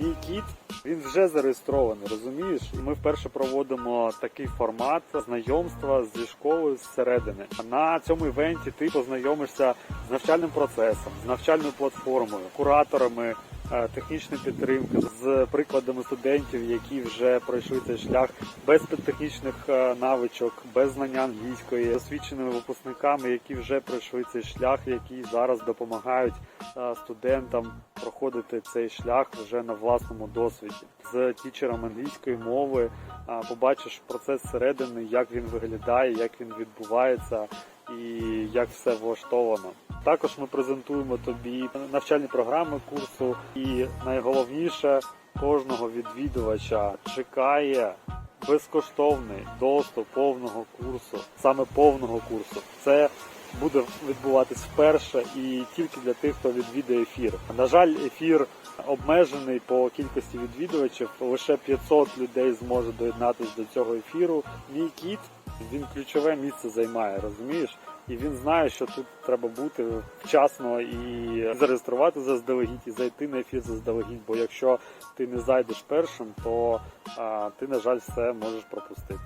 мій кіт він вже зареєстрований, розумієш? І ми вперше проводимо такий формат знайомства зі школою зсередини. На цьому івенті ти познайомишся з навчальним процесом, з навчальною платформою, кураторами. Е, Технічної підтримки з прикладами студентів, які вже пройшли цей шлях без технічних е, навичок, без знання англійської, освіченими випускниками, які вже пройшли цей шлях, які зараз допомагають е, студентам проходити цей шлях вже на власному досвіді. З тічером англійської мови побачиш процес зсередини, як він виглядає, як він відбувається і як все влаштовано. Також ми презентуємо тобі навчальні програми курсу, і найголовніше кожного відвідувача чекає безкоштовний доступ повного курсу, саме повного курсу. Це буде відбуватись вперше і тільки для тих, хто відвідає ефір. На жаль, ефір обмежений по кількості відвідувачів. Лише 500 людей зможе доєднатися до цього ефіру. Мій кіт він ключове місце займає, розумієш? І він знає, що тут треба бути вчасно і зареєструвати заздалегідь, і зайти на ефір заздалегідь. Бо якщо ти не зайдеш першим, то а, ти, на жаль, все можеш пропустити.